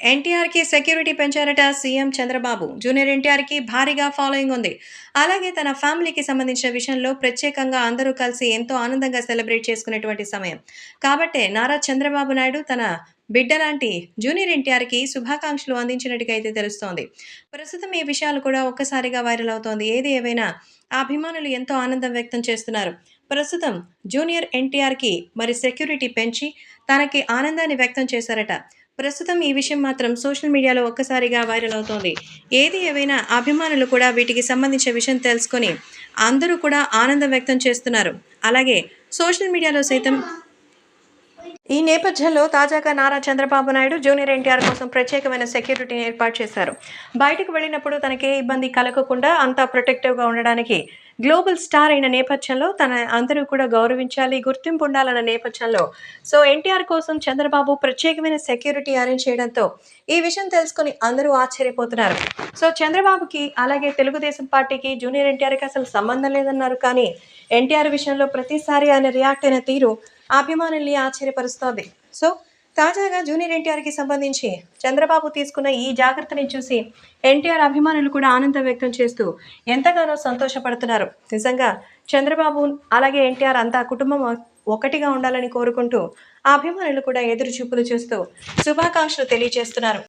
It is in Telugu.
ఎన్టీఆర్కి సెక్యూరిటీ పెంచారట సీఎం చంద్రబాబు. జూనియర్ ఎన్టీఆర్కి భారీగా ఫాలోయింగ్ ఉంది. అలాగే తన ఫ్యామిలీకి సంబంధించిన విషయంలో ప్రత్యేకంగా అందరూ కలిసి ఎంతో ఆనందంగా సెలబ్రేట్ చేసుకునేటువంటి సమయం. కాబట్టే నారా చంద్రబాబు నాయుడు తన బిడ్డ లాంటి జూనియర్ ఎన్టీఆర్కి శుభాకాంక్షలు అందించినట్టుగా అయితే తెలుస్తోంది. ప్రస్తుతం ఈ విషయాలు కూడా ఒక్కసారిగా వైరల్ అవుతోంది. ఏది ఏవైనా ఆ అభిమానులు ఎంతో ఆనందం వ్యక్తం చేస్తున్నారు. ప్రస్తుతం జూనియర్ ఎన్టీఆర్కి మరి సెక్యూరిటీ పెంచి తనకి ఆనందాన్ని వ్యక్తం చేశారట ప్రస్తుతం ఈ విషయం మాత్రం సోషల్ మీడియాలో ఒక్కసారిగా వైరల్ అవుతోంది. ఏది ఏవైనా అభిమానులు కూడా వీటికి సంబంధించిన విషయం తెలుసుకొని అందరూ కూడా ఆనందం వ్యక్తం చేస్తున్నారు. అలాగే సోషల్ మీడియాలో సైతం ఈ నేపథ్యంలో తాజాగా నారా చంద్రబాబు నాయుడు జూనియర్ ఎన్టీఆర్ కోసం ప్రత్యేకమైన సెక్యూరిటీని ఏర్పాటు చేశారు. బయటకు వెళ్ళినప్పుడు తనకే ఇబ్బంది కలగకుండా అంతా ప్రొటెక్టివ్గా ఉండడానికి గ్లోబల్ స్టార్ అయిన నేపథ్యంలో తన అందరూ కూడా గౌరవించాలి గుర్తింపు ఉండాలన్న నేపథ్యంలో. సో ఎన్టీఆర్ కోసం చంద్రబాబు ప్రత్యేకమైన సెక్యూరిటీ అరేంజ్ చేయడంతో ఈ విషయం తెలుసుకొని అందరూ ఆశ్చర్యపోతున్నారు. సో చంద్రబాబుకి అలాగే తెలుగుదేశం పార్టీకి జూనియర్ ఎన్టీఆర్కి అసలు సంబంధం లేదన్నారు కానీ ఎన్టీఆర్ విషయంలో ప్రతిసారి ఆయన రియాక్ట్ అయిన తీరు అభిమానుల్ని ఆశ్చర్యపరుస్తుంది. సో తాజాగా జూనియర్ ఎన్టీఆర్కి సంబంధించి చంద్రబాబు తీసుకున్న ఈ జాగ్రత్తని చూసి ఎన్టీఆర్ అభిమానులు కూడా ఆనందం వ్యక్తం చేస్తూ ఎంతగానో సంతోషపడుతున్నారు. నిజంగా చంద్రబాబు అలాగే ఎన్టీఆర్ అంతా కుటుంబం ఒకటిగా ఉండాలని కోరుకుంటూ ఆ అభిమానులు కూడా ఎదురు చూపులు చూస్తూ శుభాకాంక్షలు తెలియజేస్తున్నారు.